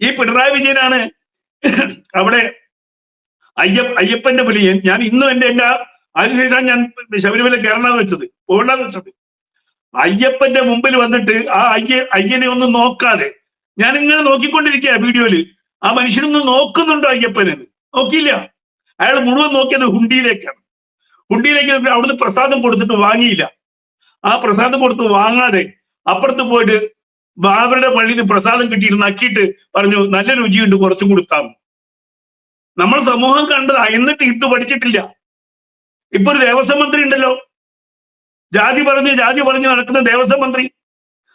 ഈ പിണറായി വിജയനാണ് അവിടെ അയ്യ അയ്യപ്പന്റെ പുലിയൻ. ഞാൻ ഇന്നും എന്റെ എന്റെ അതിനുശേഷം ഞാൻ ശബരിമല കയറണമെന്ന് വെച്ചത്. പോകണ്ടെന്ന് വെച്ചത്. അയ്യപ്പന്റെ മുമ്പിൽ വന്നിട്ട് ആ അയ്യ അയ്യനെ ഒന്നും നോക്കാതെ ഞാൻ ഇങ്ങനെ നോക്കിക്കൊണ്ടിരിക്കുക വീഡിയോയിൽ. ആ മനുഷ്യനൊന്നും നോക്കുന്നുണ്ടോ അയ്യപ്പനെ? നോക്കിയില്ല. അയാൾ മുഴുവൻ നോക്കിയത് ഹുണ്ടിയിലേക്കാണ്. ഹുണ്ടിയിലേക്ക് അവിടുന്ന് പ്രസാദം കൊടുത്തിട്ട് വാങ്ങിയില്ല. ആ പ്രസാദം കൊടുത്ത് വാങ്ങാതെ അപ്പുറത്ത് പോയിട്ട് ബാബരുടെ പള്ളിയിൽ നിന്ന് പ്രസാദം കിട്ടിയിട്ട് അക്കിയിട്ട് പറഞ്ഞു നല്ല രുചിയുണ്ട് കുറച്ചും കൊടുത്താം നമ്മൾ സമൂഹം കണ്ടതാ എന്നിട്ട് ഇത് പഠിച്ചിട്ടില്ല. ഇപ്പൊ ഒരു ദേവസ്വം മന്ത്രി ഉണ്ടല്ലോ. ജാതി പറഞ്ഞ് ജാതി പറഞ്ഞ് നടക്കുന്ന ദേവസ്വം മന്ത്രി.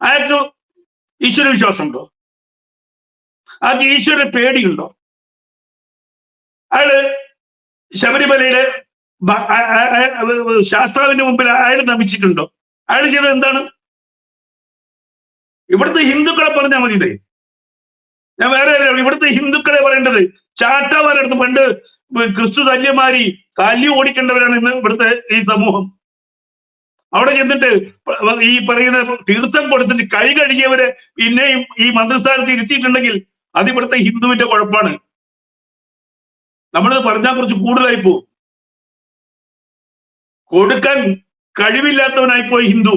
അയാൾക്ക് ഈശ്വര വിശ്വാസം ഉണ്ടോ അയാൾക്ക് ഈശ്വര പേടിയുണ്ടോ? അയാൾ ശബരിമലയുടെ ശാസ്ത്രാവിന്റെ മുമ്പിൽ അയാൾ നമിച്ചിട്ടുണ്ടോ? അയാൾ ചെയ്തത് എന്താണ്? ഇവിടുത്തെ ഹിന്ദുക്കളെ പറഞ്ഞാൽ മതി ഞാൻ വേറെ ഇവിടുത്തെ ഹിന്ദുക്കളെ പറയേണ്ടത് ചാട്ടവാരടുത്ത് പണ്ട് ക്രിസ്തു തല്യമാരി തല്ലി ഓടിക്കേണ്ടവരാണ് ഇന്ന് ഇവിടുത്തെ ഈ സമൂഹം. അവിടെ ചെന്നിട്ട് ഈ പറയുന്ന തീർത്ഥം കൊടുത്തിട്ട് കൈ കഴുകിയവരെ പിന്നെയും ഈ മന്ത്രിസ്ഥാനത്ത് ഇരുത്തിയിട്ടുണ്ടെങ്കിൽ അത് ഇവിടുത്തെ ഹിന്ദുവിന്റെ കുഴപ്പമാണ് നമ്മൾ പറഞ്ഞാൽ കുറച്ച് കൂടുതലായി പോകും കൊടുക്കാൻ കഴിവില്ലാത്തവനായി പോയി ഹിന്ദു.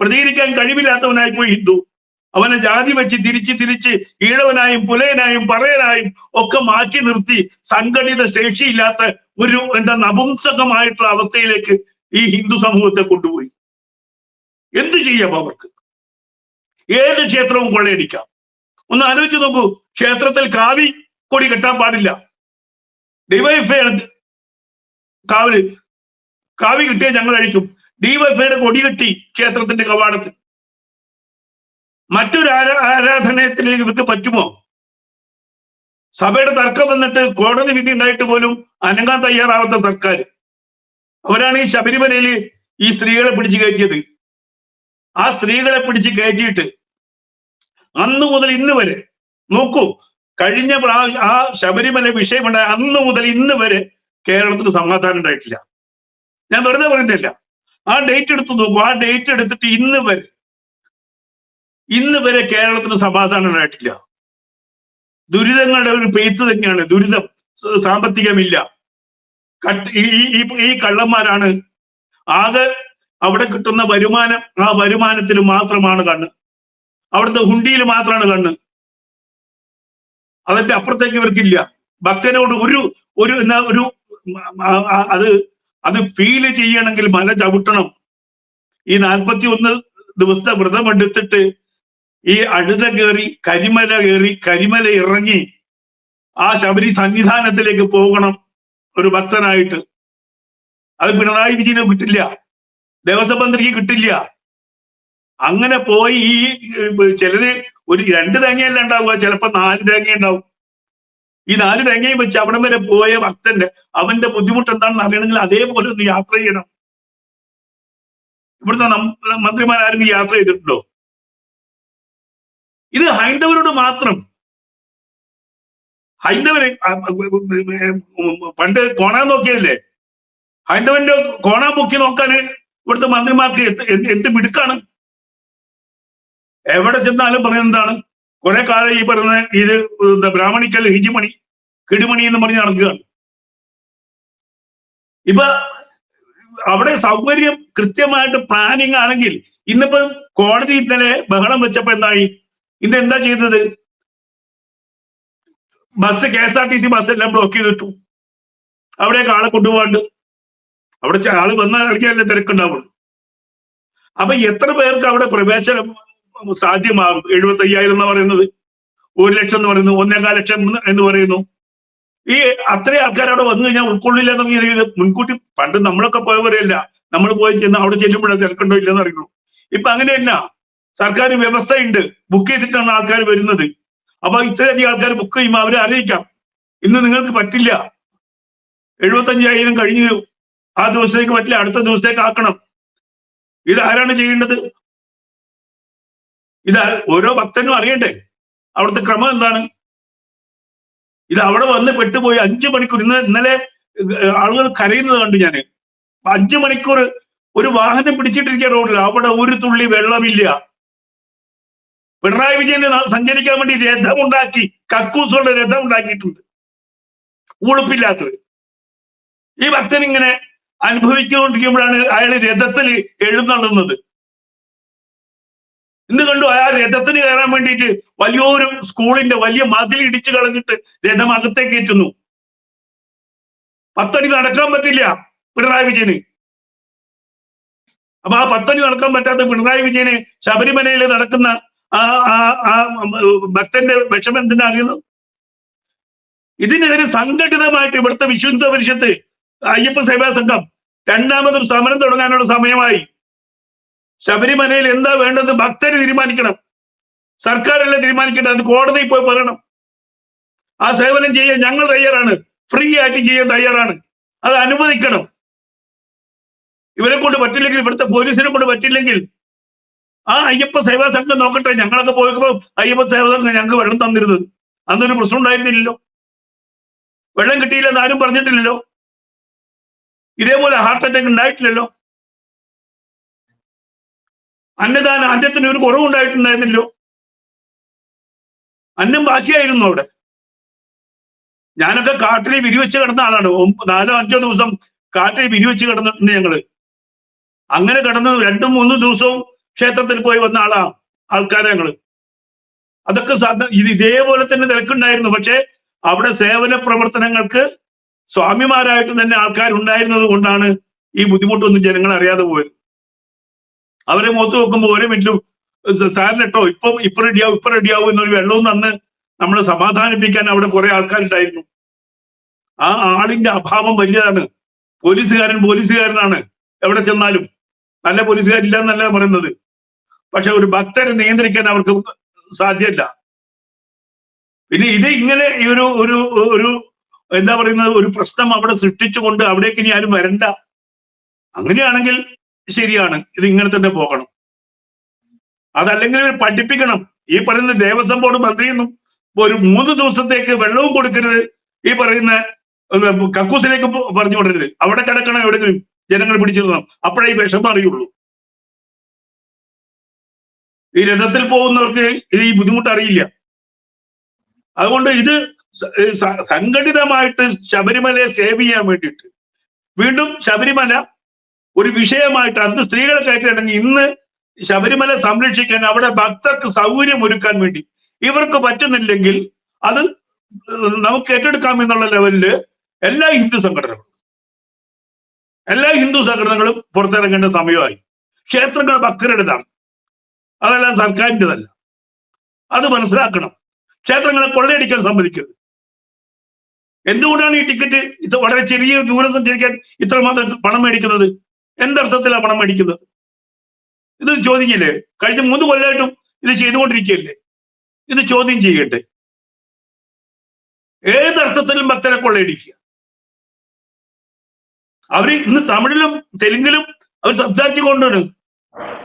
പ്രതികരിക്കാൻ കഴിവില്ലാത്തവനായി പോയി ഹിന്ദു. അവനെ ജാതി വെച്ച് തിരിച്ച് തിരിച്ച് ഈഴവനായും പുലയനായും പറയനായും ഒക്കെ മാറ്റി നിർത്തി സംഘടിത ശേഷിയില്ലാത്ത ഒരു എന്താ നപുംസകമായിട്ടുള്ള അവസ്ഥയിലേക്ക് ഈ ഹിന്ദു സമൂഹത്തെ കൊണ്ടുപോയി. എന്ത് ചെയ്യാം അവർക്ക്? ഏത് ക്ഷേത്രവും കൊള്ളയടിക്കാം. ഒന്ന് ആലോചിച്ച് നോക്കൂ ക്ഷേത്രത്തിൽ കാവി കൊടി കെട്ടാൻ പാടില്ല. ഡിവൈഫ് കാവൽ കാവി കിട്ടിയാൽ ഞങ്ങൾ അഴിക്കും. ഡിവൈഫൈയുടെ കൊടി കെട്ടി ക്ഷേത്രത്തിന്റെ കവാടത്തിൽ. മറ്റൊരു ആരാ ഇവർക്ക് പറ്റുമോ? സഭയുടെ തർക്കം വന്നിട്ട് കോടതി വിധി ഉണ്ടായിട്ട് പോലും അനങ്ങാൻ തയ്യാറാവാത്ത സർക്കാർ. അവരാണ് ഈ ശബരിമലയിൽ ഈ സ്ത്രീകളെ പിടിച്ചു കയറ്റിയത്. ആ സ്ത്രീകളെ പിടിച്ച് കയറ്റിയിട്ട് അന്ന് മുതൽ ഇന്ന് വരെ നോക്കൂ കഴിഞ്ഞ ആ ശബരിമല വിഷയമുണ്ടായ അന്ന് മുതൽ ഇന്ന് വരെ കേരളത്തിന് സമാധാനം ഉണ്ടായിട്ടില്ല. ഞാൻ വെറുതെ പറയുന്നില്ല ആ ഡേറ്റ് എടുത്ത് നോക്കും. ആ ഡേറ്റ് എടുത്തിട്ട് ഇന്ന് വരെ ഇന്ന് വരെ കേരളത്തിന് സമാധാനം ഉണ്ടായിട്ടില്ല. ദുരിതങ്ങളുടെ ഒരു പെയ്ത്ത് തന്നെയാണ്. ദുരിതം സാമ്പത്തികമില്ല. കട്ട് ഈ ഈ- കള്ളന്മാരാണ്. ആകെ അവിടെ കിട്ടുന്ന വരുമാനം ആ വരുമാനത്തിൽ മാത്രമാണ് കണ്ണ്. അവിടുത്തെ ഹുണ്ടിയിൽ മാത്രമാണ് കണ്ണ്. അതിന്റെ അപ്പുറത്തേക്ക് ഇവർക്കില്ല. ഭക്തനോട് ഒരു ഒരു എന്നാ ഒരു അത് അത് ഫീൽ ചെയ്യണമെങ്കിൽ മല ചവിട്ടണം. ഈ നാൽപ്പത്തി ഒന്ന് ദിവസത്തെ വ്രതം എടുത്തിട്ട് ഈ അഴുത കയറി കരിമല കയറി കരിമല ഇറങ്ങി ആ ശബരി സന്നിധാനത്തിലേക്ക് പോകണം ഒരു ഭക്തനായിട്ട്. അത് പിണറായി വിജയന് കിട്ടില്ല ദേവസ്വം മന്ത്രിക്ക് കിട്ടില്ല. അങ്ങനെ പോയി ഈ ചിലര് ഒരു രണ്ട് തേങ്ങയല്ല ഉണ്ടാവുക ചിലപ്പോ നാല് തേങ്ങ ഉണ്ടാവും. ഈ നാല് തേങ്ങയും വെച്ച് അവിടം വരെ പോയ ഭക്തന്റെ അവന്റെ ബുദ്ധിമുട്ട് എന്താണെന്ന് അറിയണമെങ്കിൽ അതേപോലെ ഒന്ന് യാത്ര ചെയ്യണം. ഇവിടുത്തെ മന്ത്രിമാർ ആരും യാത്ര ചെയ്തിട്ടുണ്ടോ? ഇത് ഹൈന്ദവരോട് മാത്രം. ഹൈന്ദവരെ പണ്ട് കോണാൻ നോക്കിയതല്ലേ ഹൈന്ദവന്റെ കോണാൻ പൊക്കി നോക്കാന് ഇവിടുത്തെ മന്ത്രിമാർക്ക് എന്ത് മിടുക്കാണ്? എവിടെ ചെന്നാലും പറയുന്നതാണ് കുറെ കാലം ഈ പറയുന്ന ഇത് എന്താ ബ്രാഹ്മണിക്കൽ ഹിജിമണി കിടുമണി എന്ന് പറഞ്ഞ് നടക്കുകയാണ് ഇപ്പൊ അവിടെ സൗകര്യം കൃത്യമായിട്ട് പ്ലാനിങ് ആണെങ്കിൽ ഇന്നിപ്പോ കോടതി ഇന്നലെ ബഹളം വെച്ചപ്പോ എന്തായി? ഇന്ന് എന്താ ചെയ്തത്? Bus K S R T C bus എല്ലാം ബ്ലോക്ക് ചെയ്തിട്ടു. അവിടേക്ക് ആളെ കൊണ്ടുപോകാണ്ട്. അവിടെ ആൾ വന്നാൽ ഇറങ്ങിയാലേ തിരക്കുണ്ടാവുള്ളൂ. അപ്പൊ എത്ര പേർക്ക് അവിടെ പ്രവേശനം സാധ്യമാകും. എഴുപത്തി അയ്യായിരം എന്ന് പറയുന്നത്. ഒരു ലക്ഷം എന്ന് പറയുന്നു. ഒന്നേകാൽ ലക്ഷം എന്ന് പറയുന്നു. ഈ അത്രയും ആൾക്കാർ അവിടെ വന്നു കഴിഞ്ഞാൽ ഉൾക്കൊള്ളില്ല എന്നൊക്കെ മുൻകൂട്ടി പണ്ട് നമ്മളൊക്കെ പോയവരെയല്ല. നമ്മൾ പോയി ചെന്ന് അവിടെ ചെല്ലുമ്പോഴേ തിരക്കുണ്ടോ ഇല്ലെന്ന് അറിയുള്ളൂ. ഇപ്പൊ അങ്ങനെയല്ല സർക്കാർ വ്യവസ്ഥയുണ്ട്. ബുക്ക് ചെയ്തിട്ടാണ് ആൾക്കാർ വരുന്നത്. അപ്പൊ ഇത്രയധികം ആൾക്കാർ ബുക്ക് ചെയ്യുമ്പോൾ അവരെ അറിയിക്കാം. ഇന്ന് നിങ്ങൾക്ക് പറ്റില്ല. എഴുപത്തഞ്ചായിരം കഴിഞ്ഞു ആ ദിവസത്തേക്ക് പറ്റില്ല. അടുത്ത ദിവസത്തേക്ക് ആക്കണം. ഇത് ആരാണ് ചെയ്യേണ്ടത്? ഇത് ഓരോ ഭക്തനും അറിയണ്ടേ? അവിടുത്തെ ക്രമം എന്താണ്? ഇത് അവിടെ വന്ന് പെട്ടുപോയി അഞ്ചു മണിക്കൂർ ഇന്ന് ഇന്നലെ ആളുകൾ കരയുന്നത് കണ്ടു ഞാൻ. അഞ്ചു മണിക്കൂർ ഒരു വാഹനം പിടിച്ചിട്ടിരിക്കുക റോഡിൽ. അവിടെ ഒരു തുള്ളി വെള്ളമില്ല. പിണറായി വിജയന് സഞ്ചരിക്കാൻ വേണ്ടി രഥമുണ്ടാക്കി കക്കൂസുകളുടെ രഥം ഉണ്ടാക്കിയിട്ടുണ്ട് ഉളുപ്പില്ലാത്തത് ഈ ഭക്തൻ ഇങ്ങനെ അനുഭവിച്ചുകൊണ്ടിരിക്കുമ്പോഴാണ് അയാൾ രഥത്തിൽ എഴുന്നള്ളുന്നത്. ഇന്ന് കണ്ടു ആ രഥത്തിന് കയറാൻ വേണ്ടിയിട്ട് വലിയൊരു സ്കൂളിന്റെ വലിയ മതിൽ ഇടിച്ചു കളഞ്ഞിട്ട് രഥം അകത്തേക്ക് കയറ്റുന്നു പത്തടി നടക്കാൻ പറ്റില്ല പിണറായി വിജയന്. അപ്പൊ ആ പത്തടി നടക്കാൻ പറ്റാത്ത പിണറായി വിജയന് ശബരിമലയിൽ നടക്കുന്ന ആ ആ ആ ഭക്തന്റെ വിഷമം എന്തിനാ അറിയുന്നു ഇതിനെതിരെ സംഘടിതമായിട്ട് ഇവിടുത്തെ വിശുദ്ധ പരിഷത്ത് അയ്യപ്പ സേവാ സംഘം രണ്ടാമതൊരു സമരം തുടങ്ങാനുള്ള സമയമായി. ശബരിമലയിൽ എന്താ വേണ്ടത് ഭക്തര് തീരുമാനിക്കണം. സർക്കാരല്ലേ തീരുമാനിക്കേണ്ടത്? അത് കോടതിയിൽ പോയി പറയണം. ആ സേവനം ചെയ്യാൻ ഞങ്ങൾ തയ്യാറാണ്. ഫ്രീ ആയിട്ട് ചെയ്യാൻ തയ്യാറാണ്. അത് അനുവദിക്കണം. ഇവരെ കൊണ്ട് പറ്റില്ലെങ്കിൽ ഇവിടുത്തെ പോലീസിനെ കൊണ്ട് പറ്റില്ലെങ്കിൽ ആ അയ്യപ്പ സേവാ സംഘം നോക്കട്ടെ. ഞങ്ങളൊക്കെ പോയപ്പോ അയ്യപ്പ സേവാ സംഘം ഞങ്ങൾക്ക് വെള്ളം തന്നിരുന്നത്. അന്നൊരു പ്രശ്നം ഉണ്ടായിരുന്നില്ലല്ലോ. വെള്ളം കിട്ടിയില്ലെന്ന് ആരും പറഞ്ഞിട്ടില്ലല്ലോ. ഇതേപോലെ ഹാർട്ട് അറ്റാക്ക് ഉണ്ടായിട്ടില്ലല്ലോ. അന്നദാനം അന്നത്തിന് ഒരു കുറവുണ്ടായിട്ടുണ്ടായിരുന്നില്ലോ. അന്നം ബാക്കിയായിരുന്നു അവിടെ. ഞാനൊക്കെ കാട്ടിൽ വിരിവെച്ച് കിടന്ന ആളാണ്. നാലോ അഞ്ചോ ദിവസം കാട്ടിൽ വിരിവെച്ച് കിടന്നിട്ടുണ്ട് ഞങ്ങൾ. അങ്ങനെ കിടന്ന് രണ്ടും മൂന്നും ദിവസവും ക്ഷേത്രത്തിൽ പോയി വന്ന ആളാ ആൾക്കാരെ ഞങ്ങൾ. അതൊക്കെ ഇത് ഇതേപോലെ തന്നെ നിലക്കുണ്ടായിരുന്നു. പക്ഷെ അവിടെ സേവന പ്രവർത്തനങ്ങൾക്ക് സ്വാമിമാരായിട്ട് തന്നെ ആൾക്കാരുണ്ടായിരുന്നത് കൊണ്ടാണ് ഈ ബുദ്ധിമുട്ടൊന്നും ജനങ്ങൾ അറിയാതെ പോയത്. അവരെ മുഖത്ത് നോക്കുമ്പോൾ ഓരോ മിനിറ്റും സാറിനെട്ടോ ഇപ്പം ഇപ്പൊ റെഡിയാവും ഇപ്പൊ റെഡിയാവും എന്നൊരു വെള്ളവും തന്ന് നമ്മളെ സമാധാനിപ്പിക്കാൻ അവിടെ കുറെ ആൾക്കാരുണ്ടായിരുന്നു. ആ ആളിന്റെ അഭാവം വലിയതാണ്. പോലീസുകാരൻ പോലീസുകാരനാണ്. എവിടെ ചെന്നാലും. നല്ല പോലീസുകാരില്ല എന്നല്ല പറയുന്നത്. പക്ഷെ ഒരു ഭക്തരെ നിയന്ത്രിക്കാൻ അവർക്ക് സാധ്യമല്ല പിന്നെ ഇത് ഇങ്ങനെ ഈ ഒരു ഒരു ഒരു എന്താ പറയുന്നത് ഒരു പ്രശ്നം അവിടെ സൃഷ്ടിച്ചുകൊണ്ട് അവിടേക്ക് ഇനി ആരും വരണ്ട. അങ്ങനെയാണെങ്കിൽ ശരിയാണ്. ഇത് ഇങ്ങനെ തന്നെ പോകണം. അതല്ലെങ്കിൽ പഠിപ്പിക്കണം. ഈ പറയുന്ന ദേവസ്വം ബോർഡ് മന്ത്രിയൊന്നും ഒരു മൂന്ന് ദിവസത്തേക്ക് വെള്ളവും കൊടുക്കരുത്. ഈ പറയുന്ന കക്കൂസിലേക്ക് പറഞ്ഞു വിടരുത്. അവിടെ കിടക്കണം എവിടെങ്കിലും ജനങ്ങൾ പിടിച്ചിരുന്നു? അപ്പോഴേ ഈ വിഷമം അറിയുള്ളൂ. ഈ രഥത്തിൽ പോകുന്നവർക്ക് ഇത് ഈ ബുദ്ധിമുട്ട് അറിയില്ല. അതുകൊണ്ട് ഇത് സംഘടിതമായിട്ട് ശബരിമലയെ സേവ് ചെയ്യാൻ വേണ്ടിയിട്ട് വീണ്ടും ശബരിമല ഒരു വിഷയമായിട്ട് അന്ന് സ്ത്രീകളെ കയറ്റിയിട്ടുണ്ടെങ്കിൽ ഇന്ന് ശബരിമല സംരക്ഷിക്കാൻ അവിടെ ഭക്തർക്ക് സൗകര്യം ഒരുക്കാൻ വേണ്ടി ഇവർക്ക് പറ്റുന്നില്ലെങ്കിൽ അത് നമുക്ക് ഏറ്റെടുക്കാം എന്നുള്ള ലെവലിൽ എല്ലാ ഹിന്ദു സംഘടനകളും എല്ലാ ഹിന്ദു സംഘടനകളും പുറത്തിറങ്ങേണ്ട സമയമായി. ക്ഷേത്രങ്ങൾ ഭക്തരുടേതാണ്. അതെല്ലാം സർക്കാരിന്റെതല്ല. അത് മനസ്സിലാക്കണം. ക്ഷേത്രങ്ങളെ കൊള്ളയടിക്കാൻ സമ്മതിക്കരുത്. എന്തുകൊണ്ടാണ് ഈ ടിക്കറ്റ് ഇത് വളരെ ചെറിയ ദൂരം സഞ്ചരിക്കാൻ ഇത്രമാത്രം പണം മേടിക്കുന്നത്? എന്തർത്ഥത്തിലാണ് പണം മേടിക്കുന്നത്? ഇത് ചോദിക്കില്ലേ? കഴിഞ്ഞ മൂന്ന് കൊല്ലമായിട്ടും ഇത് ചെയ്തുകൊണ്ടിരിക്കുകയല്ലേ? ഇത് ചോദ്യം ചെയ്യട്ടെ. ഏതർത്ഥത്തിലും ഭക്തരെ കൊള്ളയടിക്കുക. അവർ ഇന്ന് തമിഴിലും തെലുങ്കിലും അവർ സംസാരിച്ചു കൊണ്ടാണ്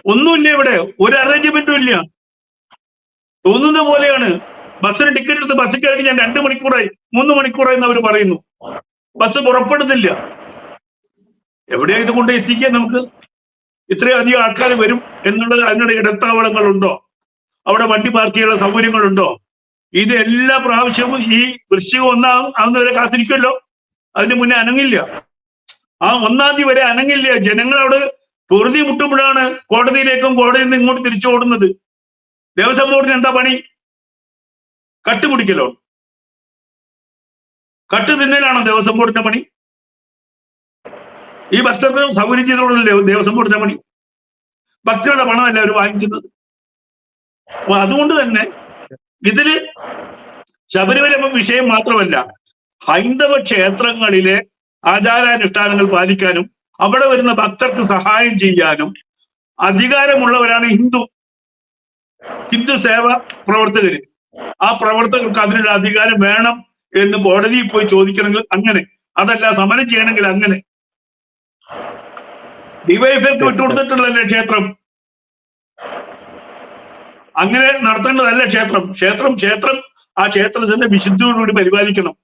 ഒന്നുമില്ല ഇവിടെ. ഒരു അറേഞ്ച്മെന്റും ഇല്ല. തോന്നുന്ന പോലെയാണ്. ബസ്സിന് ടിക്കറ്റ് എടുത്ത് ബസ്സിൽ കയറി ഞാൻ രണ്ട് മണിക്കൂറായി മൂന്ന് മണിക്കൂറായി എന്ന് അവർ പറയുന്നു. ബസ് പുറപ്പെടുന്നില്ല. എവിടെയാ ഇത് കൊണ്ട് എത്തിക്കാൻ നമുക്ക് ഇത്രയും അധികം ആൾക്കാർ വരും എന്നുള്ളത് അതിനുള്ള ഇടത്താവളങ്ങളുണ്ടോ? അവിടെ വണ്ടി പാർക്ക് ചെയ്യാനുള്ള സൗകര്യങ്ങളുണ്ടോ? ഇത് എല്ലാ പ്രാവശ്യവും ഈ വൃശ്ചികം ഒന്നാം ആവുന്നവരെ കാത്തിരിക്കുമല്ലോ. അതിന് മുന്നേ അനങ്ങില്ല. ആ ഒന്നാം തീയതി വരെ അനങ്ങില്ല. ജനങ്ങൾ അവിടെ പൊറുതി മുട്ടുമ്പോഴാണ് കോടതിയിലേക്കും കോടതിയിൽ നിന്ന് ഇങ്ങോട്ട് തിരിച്ചു ഓടുന്നത്. ദേവസ്വം ബോർഡിന് എന്താ പണി? കട്ടുപിടിക്കലോ കട്ട് തിന്നലാണോ ദേവസ്വം ബോർഡിന്റെ പണി? ഈ ഭക്തർക്കും സൗകര്യം ചെയ്തോളല്ലേ ദേവസ്വം കൊടുത്താൽ പണി ഭക്തരുടെ പണമല്ല അവർ വാങ്ങിക്കുന്നത്? അപ്പൊ അതുകൊണ്ട് തന്നെ ഇതിൽ ശബരിമല വിഷയം മാത്രമല്ല ഹൈന്ദവ ക്ഷേത്രങ്ങളിലെ ആചാരാനുഷ്ഠാനങ്ങൾ പാലിക്കാനും അവിടെ വരുന്ന ഭക്തർക്ക് സഹായം ചെയ്യാനും അധികാരമുള്ളവരാണ് ഹിന്ദു. ഹിന്ദു സേവ പ്രവർത്തകര്. ആ പ്രവർത്തകർക്ക് അതിനുള്ള അധികാരം വേണം എന്ന് കോടതിയിൽ പോയി ചോദിക്കണമെങ്കിൽ അങ്ങനെ. അതല്ല സമരം ചെയ്യണമെങ്കിൽ അങ്ങനെ. ഡിവൈഎഫ്ഐക്ക് വിട്ടുകൊടുത്തിട്ടുള്ളതല്ലേ ക്ഷേത്രം? അങ്ങനെ നടത്തേണ്ടതല്ല ക്ഷേത്രം. ക്ഷേത്രം ക്ഷേത്രം ആ ക്ഷേത്രത്തിന്റെ വിശുദ്ധിയോടുകൂടി പരിപാലിക്കണം.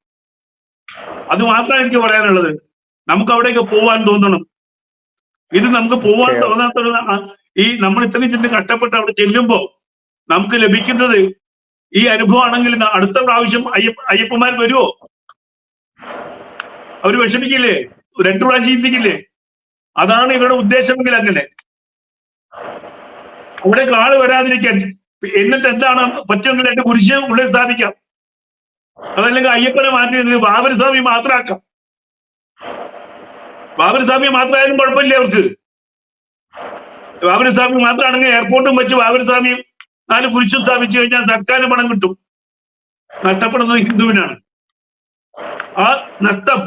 അത് മാത്രമാണ് എനിക്ക് പറയാനുള്ളത്. നമുക്ക് അവിടേക്ക് പോവാൻ തോന്നണം. ഇത് നമുക്ക് പോവാൻ തോന്നാത്ത ഈ നമ്മൾ ഇത്രയും ചെന്ന് കഷ്ടപ്പെട്ട് അവിടെ ചെല്ലുമ്പോ നമുക്ക് ലഭിക്കുന്നത് ഈ അനുഭവമാണെങ്കിൽ ആണെങ്കിൽ അടുത്ത പ്രാവശ്യം അയ്യപ്പ അയ്യപ്പന്മാർ വരുമോ അവർ വിഷമിക്കില്ലേ? രണ്ടു പ്രാവശ്യം ചിന്തിക്കില്ലേ? അതാണ് ഇവരുടെ ഉദ്ദേശമെങ്കിൽ അങ്ങനെ. അവിടെ ആൾ വരാതിരിക്കാൻ എന്നിട്ട് എന്താണ് പറ്റുമെങ്കിൽ എന്റെ കുരിശ് ഉള്ളിൽ സ്ഥാപിക്കാം. അതല്ലെങ്കിൽ അയ്യപ്പനെ മാറ്റി ബാബരസ്വാമി മാത്രമാക്കാം ബാബരസ്വാമി മാത്രമായാലും കുഴപ്പമില്ല അവർക്ക്. ബാബരസ്വാമി മാത്രമാണെങ്കിൽ എയർപോർട്ടും വെച്ച് ബാബരസ്വാമിയും നാല് കുരിശും സ്ഥാപിച്ചു കഴിഞ്ഞാൽ സർക്കാർ പണം കിട്ടും. നഷ്ടപ്പെടുന്നത് ഹിന്ദുവിനാണ്. ആ നഷ്ടം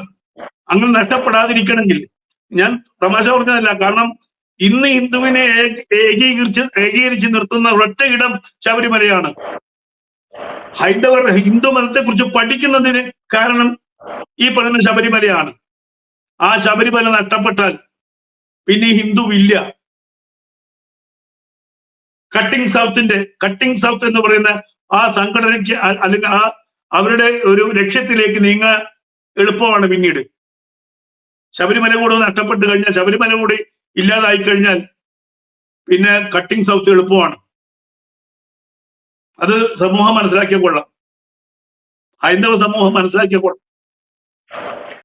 അങ്ങനെ നഷ്ടപ്പെടാതിരിക്കണമെങ്കിൽ ഞാൻ തമാശ പറഞ്ഞതല്ല. കാരണം ഇന്ന് ഹിന്ദുവിനെ ഏക- ഏകീകരിച്ച് ഏകീകരിച്ച് നിർത്തുന്ന ഒറ്റ ഇടം ശബരിമലയാണ്. ഹൈന്ദവർ ഹിന്ദു മതത്തെ കുറിച്ച് പഠിക്കുന്നതിന് കാരണം ഈ പറയുന്ന ശബരിമലയാണ്. ആ ശബരിമല നഷ്ടപ്പെട്ടാൽ പിന്നെ ഹിന്ദുവില്ല. കട്ടിംഗ് സൗത്തിന്റെ കട്ടിംഗ് സൗത്ത് എന്ന് പറയുന്ന ആ സംഘടനയ്ക്ക് അല്ലെങ്കിൽ ആ അവരുടെ ഒരു ലക്ഷ്യത്തിലേക്ക് നീങ്ങാൻ എളുപ്പമാണ് പിന്നീട്. ശബരിമല കൂടെ നഷ്ടപ്പെട്ട് കഴിഞ്ഞാൽ ശബരിമല കൂടി ഇല്ലാതായി കഴിഞ്ഞാൽ പിന്നെ കട്ടിംഗ് സൗത്ത് എളുപ്പമാണ്. അത് സമൂഹം മനസ്സിലാക്കിയ കൊള്ളാം. ഹൈന്ദവ സമൂഹം മനസ്സിലാക്കിയ കൊള്ളാം.